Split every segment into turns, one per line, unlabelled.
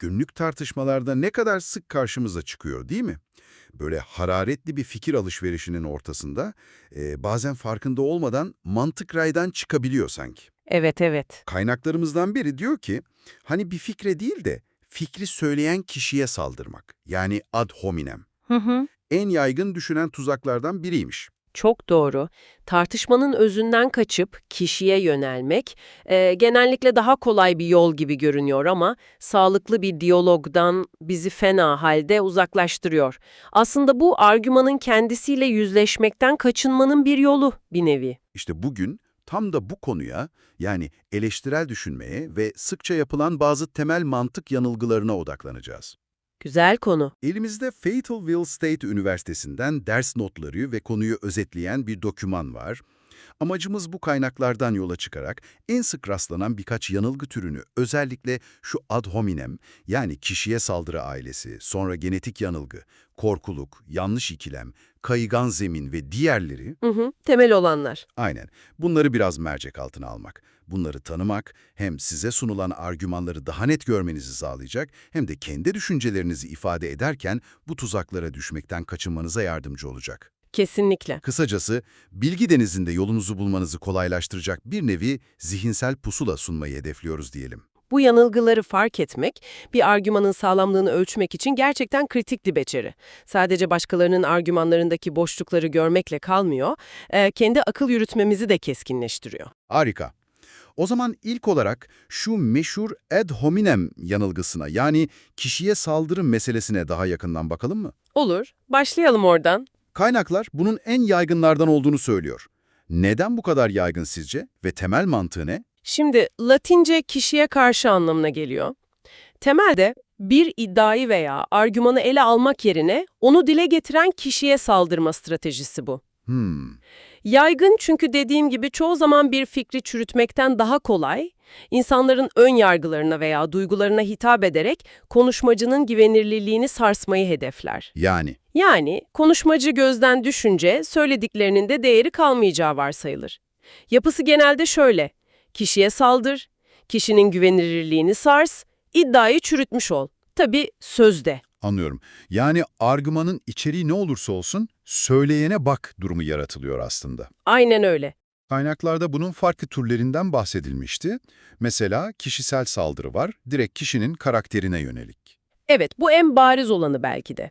günlük tartışmalarda ne kadar sık karşımıza çıkıyor değil mi? Böyle hararetli bir fikir alışverişinin ortasında e, bazen farkında olmadan mantık raydan çıkabiliyor sanki.
Evet evet.
Kaynaklarımızdan biri diyor ki, hani bir fikre değil de fikri söyleyen kişiye saldırmak. Yani ad hominem.
Hı hı.
En yaygın düşünen tuzaklardan biriymiş.
Çok doğru. Tartışmanın özünden kaçıp kişiye yönelmek e, genellikle daha kolay bir yol gibi görünüyor ama sağlıklı bir diyalogdan bizi fena halde uzaklaştırıyor. Aslında bu argümanın kendisiyle yüzleşmekten kaçınmanın bir yolu bir nevi.
İşte bugün tam da bu konuya yani eleştirel düşünmeye ve sıkça yapılan bazı temel mantık yanılgılarına odaklanacağız.
Güzel konu.
Elimizde Fayetteville State Üniversitesi'nden ders notları ve konuyu özetleyen bir doküman var. Amacımız bu kaynaklardan yola çıkarak en sık rastlanan birkaç yanılgı türünü, özellikle şu ad hominem yani kişiye saldırı ailesi, sonra genetik yanılgı, korkuluk, yanlış ikilem, kaygan zemin ve diğerleri
Hı hı. Temel olanlar.
Aynen. Bunları biraz mercek altına almak. Bunları tanımak hem size sunulan argümanları daha net görmenizi sağlayacak hem de kendi düşüncelerinizi ifade ederken bu tuzaklara düşmekten kaçınmanıza yardımcı olacak.
Kesinlikle.
Kısacası bilgi denizinde yolunuzu bulmanızı kolaylaştıracak bir nevi zihinsel pusula sunmayı hedefliyoruz diyelim.
Bu yanılgıları fark etmek, bir argümanın sağlamlığını ölçmek için gerçekten kritik bir beceri. Sadece başkalarının argümanlarındaki boşlukları görmekle kalmıyor, e, kendi akıl yürütmemizi de keskinleştiriyor.
Harika. O zaman ilk olarak şu meşhur ad hominem yanılgısına yani kişiye saldırı meselesine daha yakından bakalım mı?
Olur, başlayalım oradan.
Kaynaklar bunun en yaygınlardan olduğunu söylüyor. Neden bu kadar yaygın sizce ve temel mantığı ne?
Şimdi Latince kişiye karşı anlamına geliyor. Temelde bir iddiayı veya argümanı ele almak yerine onu dile getiren kişiye saldırma stratejisi bu.
Hmm,
Yaygın çünkü dediğim gibi çoğu zaman bir fikri çürütmekten daha kolay, insanların ön yargılarına veya duygularına hitap ederek konuşmacının güvenirliliğini sarsmayı hedefler.
yani
Yani konuşmacı gözden düşünce söylediklerinin de değeri kalmayacağı varsayılır. Yapısı genelde şöyle, kişiye saldır, kişinin güvenilirliğini sars, iddiayı çürütmüş ol. Tabii sözde.
anlıyorum. Yani argümanın içeriği ne olursa olsun söyleyene bak durumu yaratılıyor aslında.
Aynen öyle.
Kaynaklarda bunun farklı türlerinden bahsedilmişti. Mesela kişisel saldırı var, direkt kişinin karakterine yönelik.
Evet, bu en bariz olanı belki de.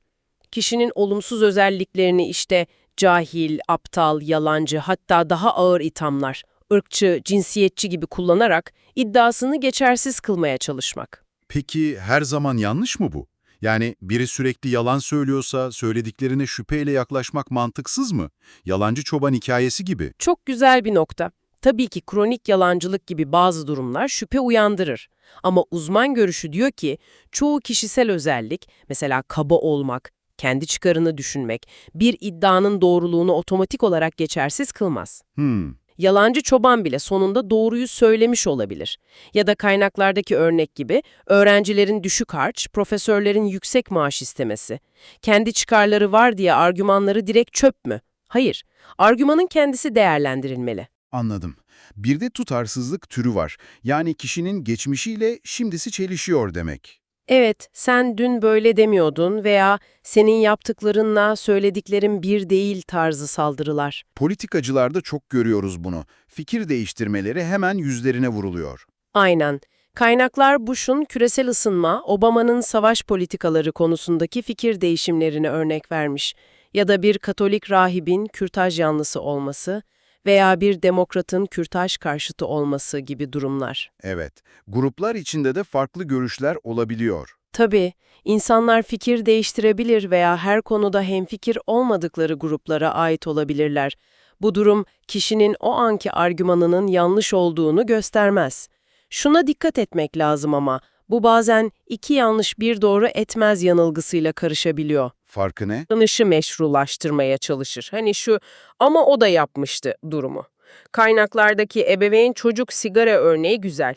Kişinin olumsuz özelliklerini işte cahil, aptal, yalancı hatta daha ağır ithamlar, ırkçı, cinsiyetçi gibi kullanarak iddiasını geçersiz kılmaya çalışmak.
Peki her zaman yanlış mı bu? Yani biri sürekli yalan söylüyorsa söylediklerine şüpheyle yaklaşmak mantıksız mı? Yalancı çoban hikayesi gibi.
Çok güzel bir nokta. Tabii ki kronik yalancılık gibi bazı durumlar şüphe uyandırır. Ama uzman görüşü diyor ki çoğu kişisel özellik, mesela kaba olmak, kendi çıkarını düşünmek, bir iddianın doğruluğunu otomatik olarak geçersiz kılmaz.
Hmm,
Yalancı çoban bile sonunda doğruyu söylemiş olabilir. Ya da kaynaklardaki örnek gibi öğrencilerin düşük harç, profesörlerin yüksek maaş istemesi. Kendi çıkarları var diye argümanları direkt çöp mü? Hayır. Argümanın kendisi değerlendirilmeli.
anladım. Bir de tutarsızlık türü var. Yani kişinin geçmişiyle şimdisi çelişiyor demek.
Evet, sen dün böyle demiyordun veya senin yaptıklarınla söylediklerin bir değil tarzı saldırılar.
Politikacılarda çok görüyoruz bunu. Fikir değiştirmeleri hemen yüzlerine vuruluyor.
Aynen. Kaynaklar Bush'un küresel ısınma, Obama'nın savaş politikaları konusundaki fikir değişimlerine örnek vermiş. Ya da bir Katolik rahibin kürtaj yanlısı olması veya bir demokratın kürtaj karşıtı olması gibi durumlar.
Evet, gruplar içinde de farklı görüşler olabiliyor.
Tabii, insanlar fikir değiştirebilir veya her konuda hemfikir olmadıkları gruplara ait olabilirler. Bu durum kişinin o anki argümanının yanlış olduğunu göstermez. Şuna dikkat etmek lazım ama bu bazen iki yanlış bir doğru etmez yanılgısıyla karışabiliyor.
Farkı ne?
Yanlışı meşrulaştırmaya çalışır. Hani şu ama o da yapmıştı durumu. Kaynaklardaki ebeveyn çocuk sigara örneği güzel.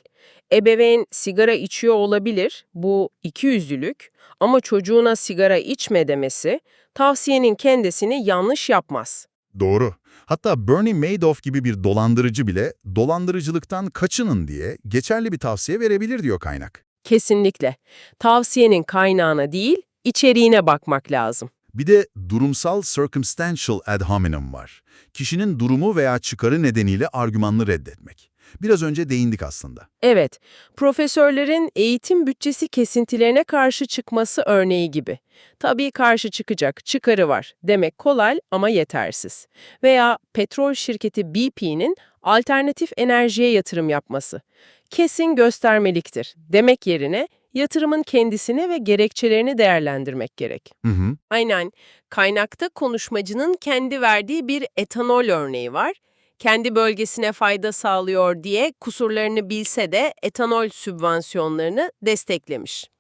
Ebeveyn sigara içiyor olabilir, bu ikiyüzlülük ama çocuğuna sigara içme demesi tavsiyenin kendisini yanlış yapmaz.
Doğru. Hatta Bernie Madoff gibi bir dolandırıcı bile dolandırıcılıktan kaçının diye geçerli bir tavsiye verebilir diyor kaynak.
Kesinlikle. Tavsiyenin kaynağına değil, içeriğine bakmak lazım.
Bir de durumsal circumstantial ad hominem var. Kişinin durumu veya çıkarı nedeniyle argümanını reddetmek. Biraz önce değindik aslında.
Evet, profesörlerin eğitim bütçesi kesintilerine karşı çıkması örneği gibi. Tabii karşı çıkacak, çıkarı var. Demek kolay ama yetersiz. Veya petrol şirketi BP'nin alternatif enerjiye yatırım yapması. Kesin göstermeliktir. Demek yerine yatırımın kendisini ve gerekçelerini değerlendirmek gerek.
Hı hı.
Aynen. Kaynakta konuşmacının kendi verdiği bir etanol örneği var. Kendi bölgesine fayda sağlıyor diye kusurlarını bilse de etanol sübvansiyonlarını desteklemiş.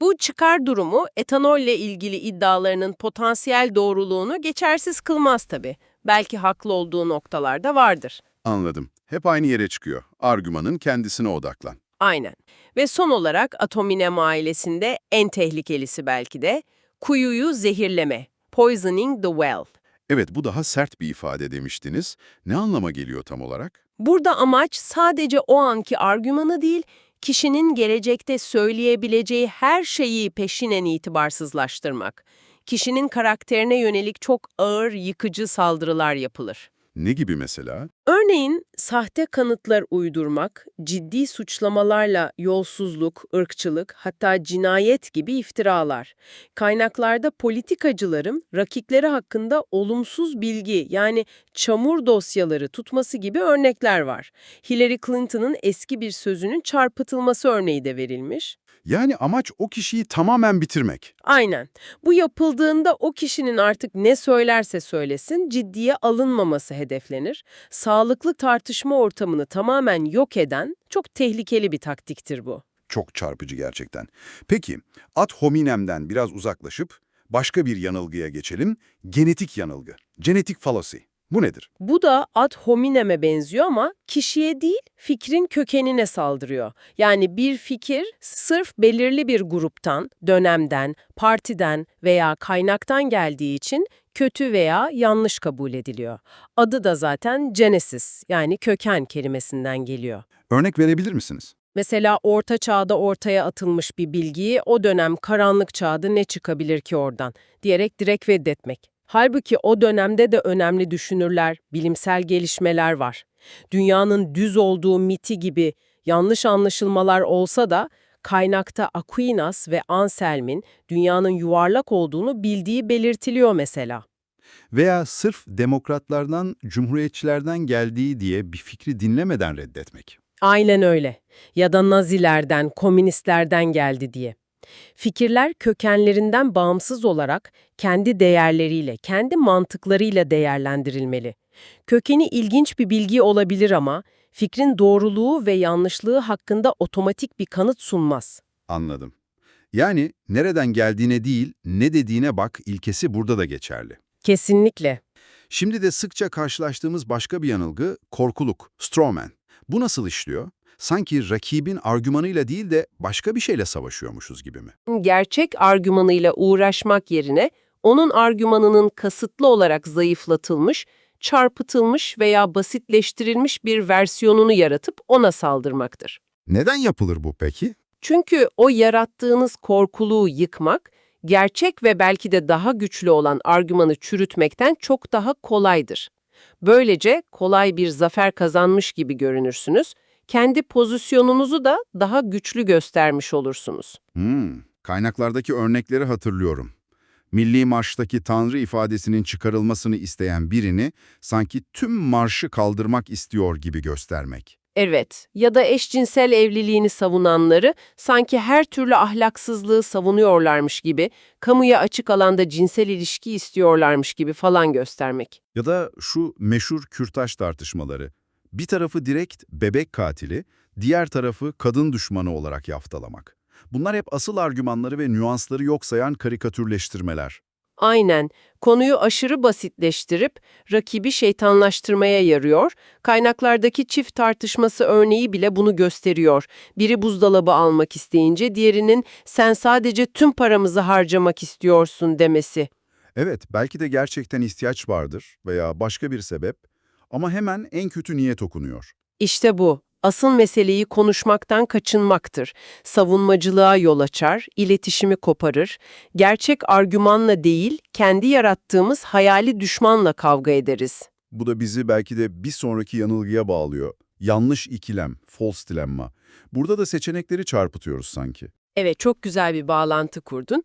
Bu çıkar durumu etanolle ilgili iddialarının potansiyel doğruluğunu geçersiz kılmaz tabii. Belki haklı olduğu noktalarda vardır.
Anladım. Hep aynı yere çıkıyor. Argümanın kendisine odaklan.
Aynen. Ve son olarak atominem ailesinde en tehlikelisi belki de kuyuyu zehirleme, poisoning the well.
Evet, bu daha sert bir ifade demiştiniz. Ne anlama geliyor tam olarak?
Burada amaç sadece o anki argümanı değil, kişinin gelecekte söyleyebileceği her şeyi peşinen itibarsızlaştırmak. Kişinin karakterine yönelik çok ağır, yıkıcı saldırılar yapılır.
Ne gibi mesela?
Örneğin sahte kanıtlar uydurmak, ciddi suçlamalarla yolsuzluk, ırkçılık hatta cinayet gibi iftiralar. Kaynaklarda politikacıların rakipleri hakkında olumsuz bilgi yani çamur dosyaları tutması gibi örnekler var. Hillary Clinton'ın eski bir sözünün çarpıtılması örneği de verilmiş.
Yani amaç o kişiyi tamamen bitirmek.
Aynen. Bu yapıldığında o kişinin artık ne söylerse söylesin ciddiye alınmaması hedeflenir. Sağlıklı tartışma ortamını tamamen yok eden çok tehlikeli bir taktiktir bu.
Çok çarpıcı gerçekten. Peki, ad hominem'den biraz uzaklaşıp başka bir yanılgıya geçelim. Genetik yanılgı. Genetik fallacy. Bu nedir?
Bu da ad hominem'e benziyor ama kişiye değil fikrin kökenine saldırıyor. Yani bir fikir sırf belirli bir gruptan, dönemden, partiden veya kaynaktan geldiği için kötü veya yanlış kabul ediliyor. Adı da zaten genesis yani köken kelimesinden geliyor.
Örnek verebilir misiniz?
Mesela orta çağda ortaya atılmış bir bilgiyi o dönem karanlık çağda ne çıkabilir ki oradan diyerek direkt reddetmek. Halbuki o dönemde de önemli düşünürler, bilimsel gelişmeler var. Dünyanın düz olduğu miti gibi yanlış anlaşılmalar olsa da kaynakta Aquinas ve Anselm'in dünyanın yuvarlak olduğunu bildiği belirtiliyor mesela.
Veya sırf demokratlardan, cumhuriyetçilerden geldiği diye bir fikri dinlemeden reddetmek.
Aynen öyle. Ya da Nazilerden, komünistlerden geldi diye. Fikirler kökenlerinden bağımsız olarak kendi değerleriyle, kendi mantıklarıyla değerlendirilmeli. Kökeni ilginç bir bilgi olabilir ama fikrin doğruluğu ve yanlışlığı hakkında otomatik bir kanıt sunmaz.
Anladım. Yani nereden geldiğine değil, ne dediğine bak ilkesi burada da geçerli.
Kesinlikle.
Şimdi de sıkça karşılaştığımız başka bir yanılgı korkuluk, strawman. Bu nasıl işliyor? Sanki rakibin argümanıyla değil de başka bir şeyle savaşıyormuşuz gibi mi?
Gerçek argümanıyla uğraşmak yerine onun argümanının kasıtlı olarak zayıflatılmış, çarpıtılmış veya basitleştirilmiş bir versiyonunu yaratıp ona saldırmaktır.
Neden yapılır bu peki?
Çünkü o yarattığınız korkuluğu yıkmak, gerçek ve belki de daha güçlü olan argümanı çürütmekten çok daha kolaydır. Böylece kolay bir zafer kazanmış gibi görünürsünüz, kendi pozisyonunuzu da daha güçlü göstermiş olursunuz.
Hmm, kaynaklardaki örnekleri hatırlıyorum. Milli Marş'taki Tanrı ifadesinin çıkarılmasını isteyen birini sanki tüm marşı kaldırmak istiyor gibi göstermek.
Evet, ya da eşcinsel evliliğini savunanları sanki her türlü ahlaksızlığı savunuyorlarmış gibi, kamuya açık alanda cinsel ilişki istiyorlarmış gibi falan göstermek.
Ya da şu meşhur kürtaj tartışmaları. Bir tarafı direkt bebek katili, diğer tarafı kadın düşmanı olarak yaftalamak. Bunlar hep asıl argümanları ve nüansları yok sayan karikatürleştirmeler.
Aynen, konuyu aşırı basitleştirip rakibi şeytanlaştırmaya yarıyor. Kaynaklardaki çift tartışması örneği bile bunu gösteriyor. Biri buzdolabı almak isteyince diğerinin sen sadece tüm paramızı harcamak istiyorsun demesi.
Evet, belki de gerçekten ihtiyaç vardır veya başka bir sebep ama hemen en kötü niyet okunuyor.
İşte bu. Asıl meseleyi konuşmaktan kaçınmaktır. Savunmacılığa yol açar, iletişimi koparır. Gerçek argümanla değil, kendi yarattığımız hayali düşmanla kavga ederiz.
Bu da bizi belki de bir sonraki yanılgıya bağlıyor. Yanlış ikilem, false dilemma. Burada da seçenekleri çarpıtıyoruz sanki.
Evet, çok güzel bir bağlantı kurdun.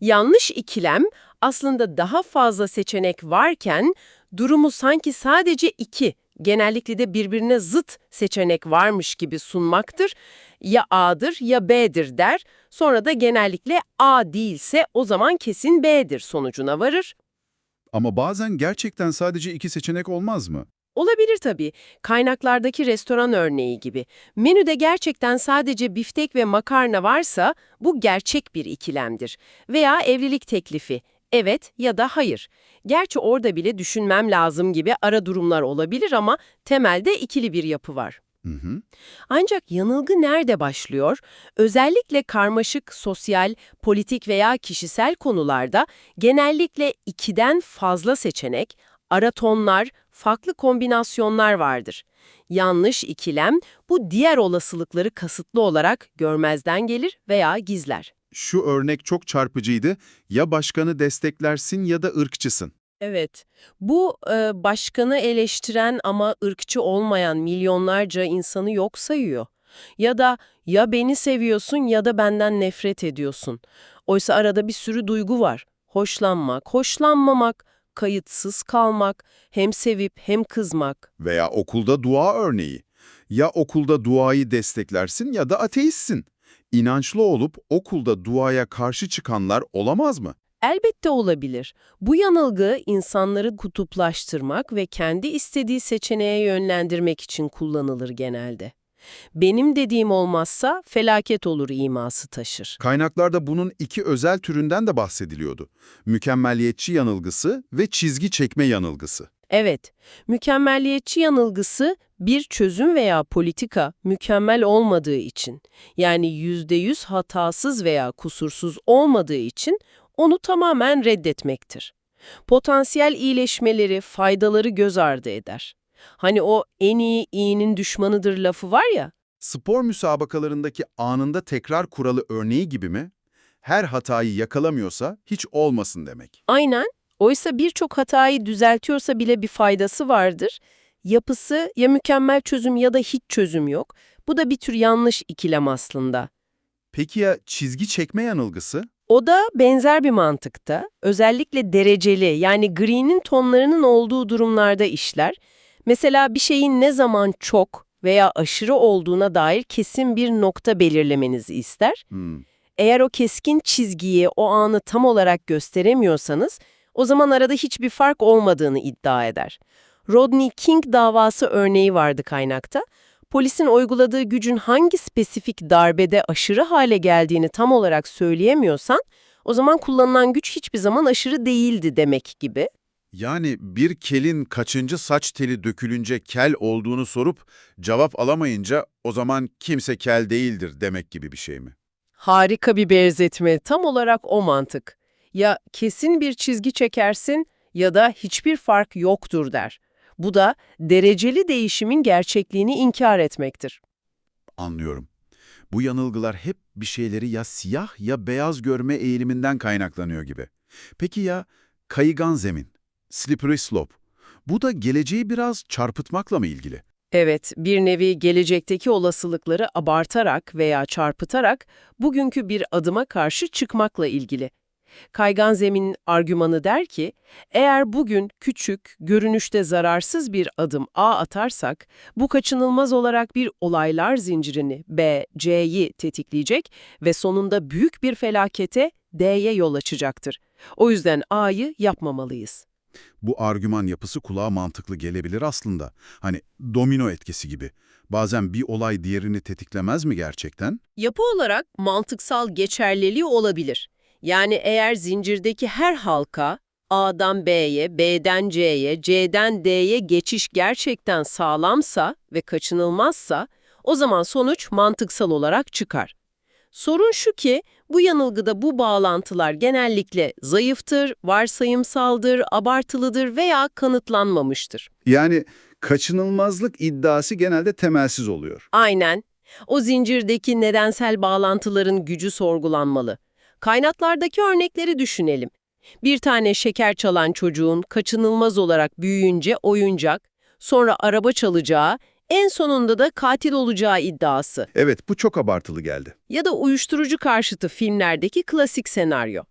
Yanlış ikilem aslında daha fazla seçenek varken durumu sanki sadece iki, genellikle de birbirine zıt seçenek varmış gibi sunmaktır. Ya A'dır ya B'dir der. Sonra da genellikle A değilse o zaman kesin B'dir sonucuna varır.
Ama bazen gerçekten sadece iki seçenek olmaz mı?
Olabilir tabii. Kaynaklardaki restoran örneği gibi. Menüde gerçekten sadece biftek ve makarna varsa bu gerçek bir ikilemdir. Veya evlilik teklifi. Evet ya da hayır. Gerçi orada bile düşünmem lazım gibi ara durumlar olabilir ama temelde ikili bir yapı var.
Hı hı.
Ancak yanılgı nerede başlıyor? Özellikle karmaşık sosyal, politik veya kişisel konularda genellikle ikiden fazla seçenek, ara tonlar, farklı kombinasyonlar vardır. Yanlış ikilem bu diğer olasılıkları kasıtlı olarak görmezden gelir veya gizler.
Şu örnek çok çarpıcıydı. Ya başkanı desteklersin ya da ırkçısın.
Evet, bu e, başkanı eleştiren ama ırkçı olmayan milyonlarca insanı yok sayıyor. Ya da ya beni seviyorsun ya da benden nefret ediyorsun. Oysa arada bir sürü duygu var. Hoşlanmak, hoşlanmamak, kayıtsız kalmak, hem sevip hem kızmak.
Veya okulda dua örneği. Ya okulda duayı desteklersin ya da ateistsin. İnançlı olup okulda duaya karşı çıkanlar olamaz mı?
Elbette olabilir. Bu yanılgı insanları kutuplaştırmak ve kendi istediği seçeneğe yönlendirmek için kullanılır genelde. Benim dediğim olmazsa felaket olur iması taşır.
Kaynaklarda bunun iki özel türünden de bahsediliyordu. Mükemmelliyetçi yanılgısı ve çizgi çekme yanılgısı.
Evet, mükemmelliyetçi yanılgısı bir çözüm veya politika mükemmel olmadığı için, yani yüzde yüz hatasız veya kusursuz olmadığı için onu tamamen reddetmektir. Potansiyel iyileşmeleri, faydaları göz ardı eder. Hani o en iyi iyinin düşmanıdır lafı var ya,
Spor müsabakalarındaki anında tekrar kuralı örneği gibi mi? Her hatayı yakalamıyorsa hiç olmasın demek.
aynen. Oysa birçok hatayı düzeltiyorsa bile bir faydası vardır. Yapısı ya mükemmel çözüm ya da hiç çözüm yok. Bu da bir tür yanlış ikilem aslında.
Peki ya çizgi çekme yanılgısı?
O da benzer bir mantıkta, özellikle dereceli yani gri'nin tonlarının olduğu durumlarda işler. Mesela bir şeyin ne zaman çok veya aşırı olduğuna dair kesin bir nokta belirlemenizi ister.
Hmm.
Eğer o keskin çizgiyi, o anı tam olarak gösteremiyorsanız, o zaman arada hiçbir fark olmadığını iddia eder. Rodney King davası örneği vardı kaynakta. Polisin uyguladığı gücün hangi spesifik darbede aşırı hale geldiğini tam olarak söyleyemiyorsan, o zaman kullanılan güç hiçbir zaman aşırı değildi demek gibi.
Yani bir kelin kaçıncı saç teli dökülünce kel olduğunu sorup cevap alamayınca o zaman kimse kel değildir demek gibi bir şey mi?
Harika bir benzetme, tam olarak o mantık. Ya kesin bir çizgi çekersin ya da hiçbir fark yoktur der. Bu da dereceli değişimin gerçekliğini inkar etmektir.
Anlıyorum. Bu yanılgılar hep bir şeyleri ya siyah ya beyaz görme eğiliminden kaynaklanıyor gibi. Peki ya kaygan zemin, slippery slope? Bu da geleceği biraz çarpıtmakla mı ilgili?
Evet, bir nevi gelecekteki olasılıkları abartarak veya çarpıtarak bugünkü bir adıma karşı çıkmakla ilgili. Kaygan zemin argümanı der ki, eğer bugün küçük, görünüşte zararsız bir adım A atarsak, bu kaçınılmaz olarak bir olaylar zincirini B, C'yi tetikleyecek ve sonunda büyük bir felakete D'ye yol açacaktır. O yüzden A'yı yapmamalıyız.
Bu argüman yapısı kulağa mantıklı gelebilir aslında. Hani domino etkisi gibi. Bazen bir olay diğerini tetiklemez mi gerçekten?
Yapı olarak mantıksal geçerliliği olabilir. Yani eğer zincirdeki her halka A'dan B'ye, B'den C'ye, C'den D'ye geçiş gerçekten sağlamsa ve kaçınılmazsa o zaman sonuç mantıksal olarak çıkar. Sorun şu ki bu yanılgıda bu bağlantılar genellikle zayıftır, varsayımsaldır, abartılıdır veya kanıtlanmamıştır.
Yani kaçınılmazlık iddiası genelde temelsiz oluyor.
Aynen. O zincirdeki nedensel bağlantıların gücü sorgulanmalı. Kaynaklardaki örnekleri düşünelim. Bir tane şeker çalan çocuğun kaçınılmaz olarak büyüyünce oyuncak, sonra araba çalacağı, en sonunda da katil olacağı iddiası.
Evet, bu çok abartılı geldi.
Ya da uyuşturucu karşıtı filmlerdeki klasik senaryo.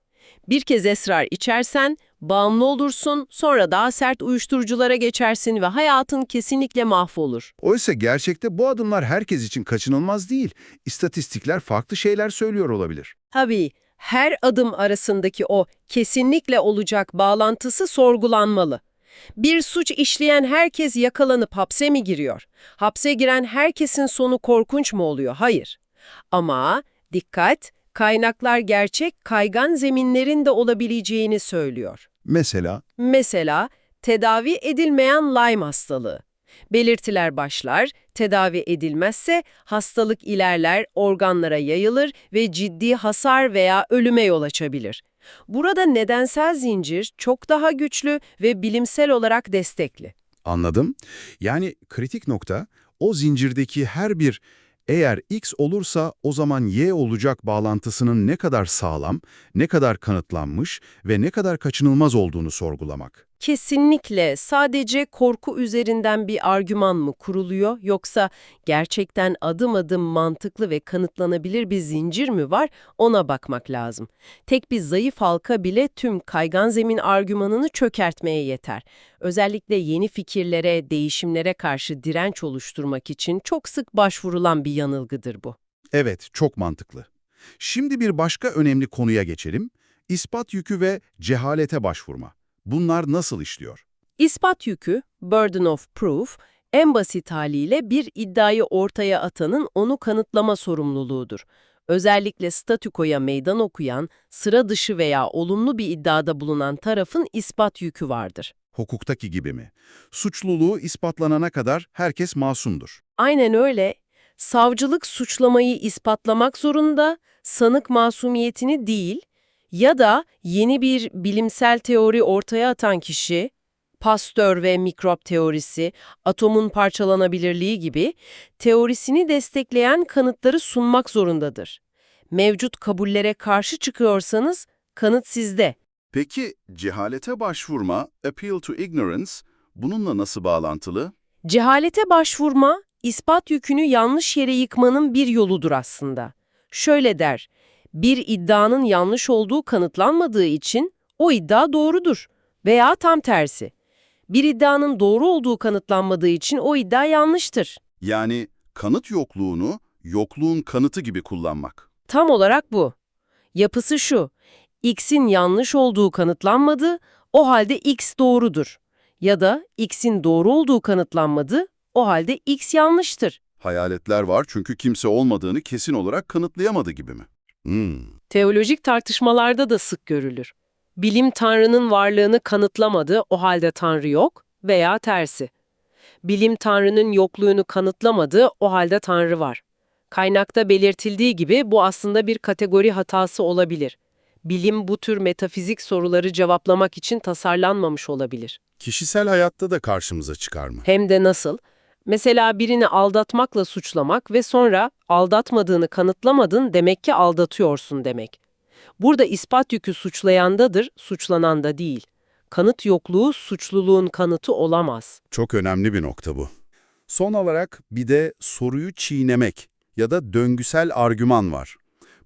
Bir kez esrar içersen, bağımlı olursun, sonra daha sert uyuşturuculara geçersin ve hayatın kesinlikle mahvolur.
Oysa gerçekte bu adımlar herkes için kaçınılmaz değil. İstatistikler farklı şeyler söylüyor olabilir.
Tabii her adım arasındaki o kesinlikle olacak bağlantısı sorgulanmalı. Bir suç işleyen herkes yakalanıp hapse mi giriyor? Hapse giren herkesin sonu korkunç mu oluyor? Hayır. Ama dikkat, kaynaklar gerçek kaygan zeminlerin de olabileceğini söylüyor.
Mesela
Mesela tedavi edilmeyen Lyme hastalığı. Belirtiler başlar, tedavi edilmezse hastalık ilerler, organlara yayılır ve ciddi hasar veya ölüme yol açabilir. Burada nedensel zincir çok daha güçlü ve bilimsel olarak destekli.
Anladım. Yani kritik nokta o zincirdeki her bir eğer X olursa o zaman Y olacak bağlantısının ne kadar sağlam, ne kadar kanıtlanmış ve ne kadar kaçınılmaz olduğunu sorgulamak.
Kesinlikle sadece korku üzerinden bir argüman mı kuruluyor yoksa gerçekten adım adım mantıklı ve kanıtlanabilir bir zincir mi var ona bakmak lazım. Tek bir zayıf halka bile tüm kaygan zemin argümanını çökertmeye yeter. Özellikle yeni fikirlere, değişimlere karşı direnç oluşturmak için çok sık başvurulan bir yanılgıdır bu.
Evet, çok mantıklı. Şimdi bir başka önemli konuya geçelim. İspat yükü ve cehalete başvurma. Bunlar nasıl işliyor?
İspat yükü, burden of proof, en basit haliyle bir iddiayı ortaya atanın onu kanıtlama sorumluluğudur. Özellikle statükoya meydan okuyan, sıra dışı veya olumlu bir iddiada bulunan tarafın ispat yükü vardır.
Hukuktaki gibi mi? Suçluluğu ispatlanana kadar herkes masumdur.
Aynen öyle. Savcılık suçlamayı ispatlamak zorunda, sanık masumiyetini değil ya da yeni bir bilimsel teori ortaya atan kişi, Pastör ve mikrop teorisi, atomun parçalanabilirliği gibi teorisini destekleyen kanıtları sunmak zorundadır. Mevcut kabullere karşı çıkıyorsanız kanıt sizde.
Peki cehalete başvurma, appeal to ignorance, bununla nasıl bağlantılı?
Cehalete başvurma, ispat yükünü yanlış yere yıkmanın bir yoludur aslında. Şöyle der, bir iddianın yanlış olduğu kanıtlanmadığı için o iddia doğrudur veya tam tersi. Bir iddianın doğru olduğu kanıtlanmadığı için o iddia yanlıştır.
Yani kanıt yokluğunu yokluğun kanıtı gibi kullanmak.
Tam olarak bu. Yapısı şu, X'in yanlış olduğu kanıtlanmadı, o halde X doğrudur. Ya da X'in doğru olduğu kanıtlanmadı, o halde X yanlıştır.
Hayaletler var çünkü kimse olmadığını kesin olarak kanıtlayamadı gibi mi? Hmm.
Teolojik tartışmalarda da sık görülür. Bilim Tanrı'nın varlığını kanıtlamadı, o halde Tanrı yok veya tersi. Bilim Tanrı'nın yokluğunu kanıtlamadı, o halde Tanrı var. Kaynakta belirtildiği gibi bu aslında bir kategori hatası olabilir. Bilim bu tür metafizik soruları cevaplamak için tasarlanmamış olabilir.
Kişisel hayatta da karşımıza çıkar mı?
Hem de nasıl? Mesela birini aldatmakla suçlamak ve sonra aldatmadığını kanıtlamadın demek ki aldatıyorsun demek. Burada ispat yükü suçlayandadır, suçlananda değil. Kanıt yokluğu suçluluğun kanıtı olamaz.
Çok önemli bir nokta bu. Son olarak bir de soruyu çiğnemek ya da döngüsel argüman var.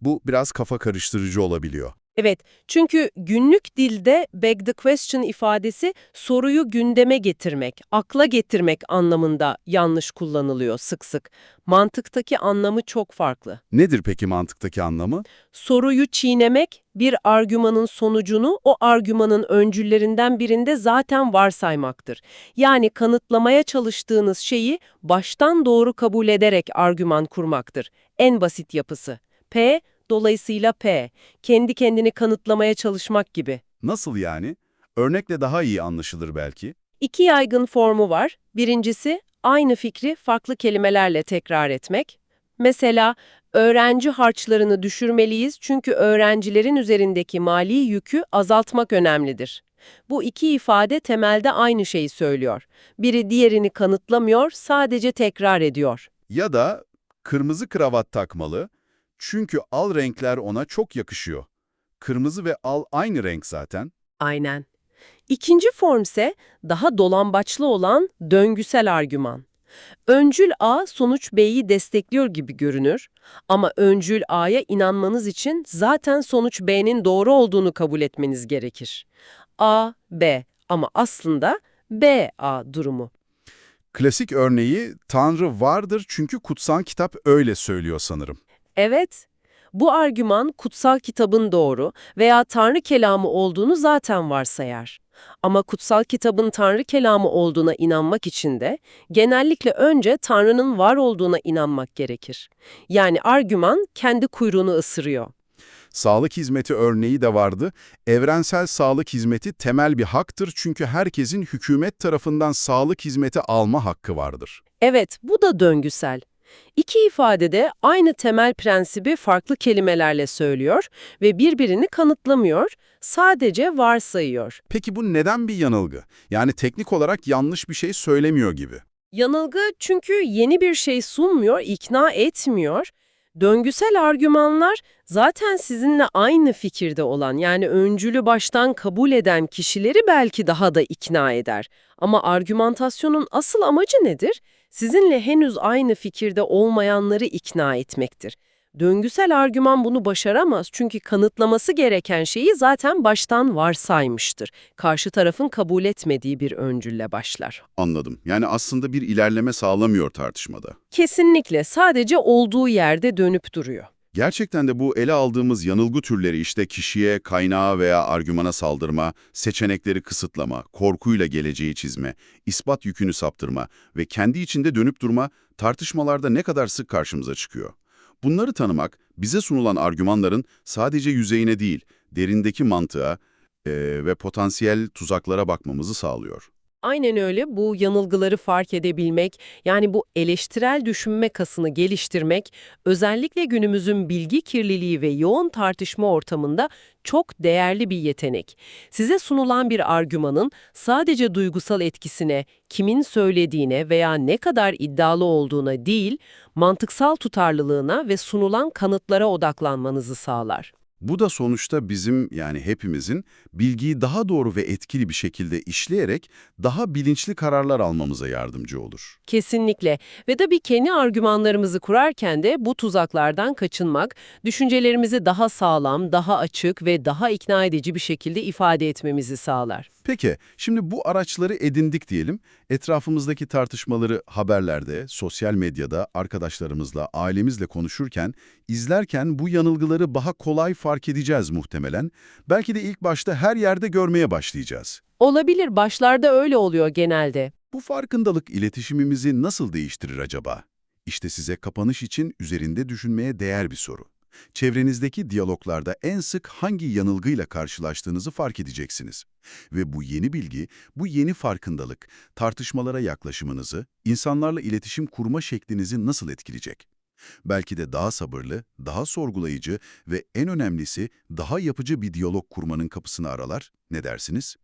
Bu biraz kafa karıştırıcı olabiliyor.
Evet, çünkü günlük dilde beg the question ifadesi soruyu gündeme getirmek, akla getirmek anlamında yanlış kullanılıyor sık sık. Mantıktaki anlamı çok farklı.
Nedir peki mantıktaki anlamı?
Soruyu çiğnemek, bir argümanın sonucunu o argümanın öncüllerinden birinde zaten varsaymaktır. Yani kanıtlamaya çalıştığınız şeyi baştan doğru kabul ederek argüman kurmaktır. En basit yapısı. P, dolayısıyla P, kendi kendini kanıtlamaya çalışmak gibi.
Nasıl yani? Örnekle daha iyi anlaşılır belki.
İki yaygın formu var. Birincisi, aynı fikri farklı kelimelerle tekrar etmek. Mesela, öğrenci harçlarını düşürmeliyiz çünkü öğrencilerin üzerindeki mali yükü azaltmak önemlidir. Bu iki ifade temelde aynı şeyi söylüyor. Biri diğerini kanıtlamıyor, sadece tekrar ediyor.
Ya da kırmızı kravat takmalı çünkü al renkler ona çok yakışıyor. Kırmızı ve al aynı renk zaten.
Aynen. İkinci form ise daha dolambaçlı olan döngüsel argüman. Öncül A sonuç B'yi destekliyor gibi görünür ama öncül A'ya inanmanız için zaten sonuç B'nin doğru olduğunu kabul etmeniz gerekir. A, B ama aslında B, A durumu.
Klasik örneği Tanrı vardır çünkü kutsal kitap öyle söylüyor sanırım.
Evet, bu argüman kutsal kitabın doğru veya Tanrı kelamı olduğunu zaten varsayar. Ama kutsal kitabın Tanrı kelamı olduğuna inanmak için de genellikle önce Tanrı'nın var olduğuna inanmak gerekir. Yani argüman kendi kuyruğunu ısırıyor.
Sağlık hizmeti örneği de vardı. Evrensel sağlık hizmeti temel bir haktır çünkü herkesin hükümet tarafından sağlık hizmeti alma hakkı vardır.
Evet, bu da döngüsel. İki ifade de aynı temel prensibi farklı kelimelerle söylüyor ve birbirini kanıtlamıyor, sadece varsayıyor.
Peki bu neden bir yanılgı? Yani teknik olarak yanlış bir şey söylemiyor gibi.
Yanılgı çünkü yeni bir şey sunmuyor, ikna etmiyor. Döngüsel argümanlar zaten sizinle aynı fikirde olan yani öncülü baştan kabul eden kişileri belki daha da ikna eder. Ama argümantasyonun asıl amacı nedir? Sizinle henüz aynı fikirde olmayanları ikna etmektir. Döngüsel argüman bunu başaramaz çünkü kanıtlaması gereken şeyi zaten baştan varsaymıştır. Karşı tarafın kabul etmediği bir öncülle başlar.
Anladım. Yani aslında bir ilerleme sağlamıyor tartışmada.
Kesinlikle sadece olduğu yerde dönüp duruyor.
Gerçekten de bu ele aldığımız yanılgı türleri işte kişiye, kaynağa veya argümana saldırma, seçenekleri kısıtlama, korkuyla geleceği çizme, ispat yükünü saptırma ve kendi içinde dönüp durma tartışmalarda ne kadar sık karşımıza çıkıyor. Bunları tanımak, bize sunulan argümanların sadece yüzeyine değil, derindeki mantığa eee, ve potansiyel tuzaklara bakmamızı sağlıyor.
Aynen öyle bu yanılgıları fark edebilmek, yani bu eleştirel düşünme kasını geliştirmek, özellikle günümüzün bilgi kirliliği ve yoğun tartışma ortamında çok değerli bir yetenek. Size sunulan bir argümanın sadece duygusal etkisine, kimin söylediğine veya ne kadar iddialı olduğuna değil, mantıksal tutarlılığına ve sunulan kanıtlara odaklanmanızı sağlar.
Bu da sonuçta bizim yani hepimizin bilgiyi daha doğru ve etkili bir şekilde işleyerek daha bilinçli kararlar almamıza yardımcı olur.
Kesinlikle. Ve tabii kendi argümanlarımızı kurarken de bu tuzaklardan kaçınmak, düşüncelerimizi daha sağlam, daha açık ve daha ikna edici bir şekilde ifade etmemizi sağlar.
Peki, şimdi bu araçları edindik diyelim. Etrafımızdaki tartışmaları haberlerde, sosyal medyada, arkadaşlarımızla, ailemizle konuşurken, izlerken bu yanılgıları daha kolay fark edeceğiz muhtemelen. Belki de ilk başta her yerde görmeye başlayacağız.
Olabilir, başlarda öyle oluyor genelde.
Bu farkındalık iletişimimizi nasıl değiştirir acaba? İşte size kapanış için üzerinde düşünmeye değer bir soru. Çevrenizdeki diyaloglarda en sık hangi yanılgıyla karşılaştığınızı fark edeceksiniz. Ve bu yeni bilgi, bu yeni farkındalık, tartışmalara yaklaşımınızı, insanlarla iletişim kurma şeklinizi nasıl etkileyecek? Belki de daha sabırlı, daha sorgulayıcı ve en önemlisi daha yapıcı bir diyalog kurmanın kapısını aralar. Ne dersiniz?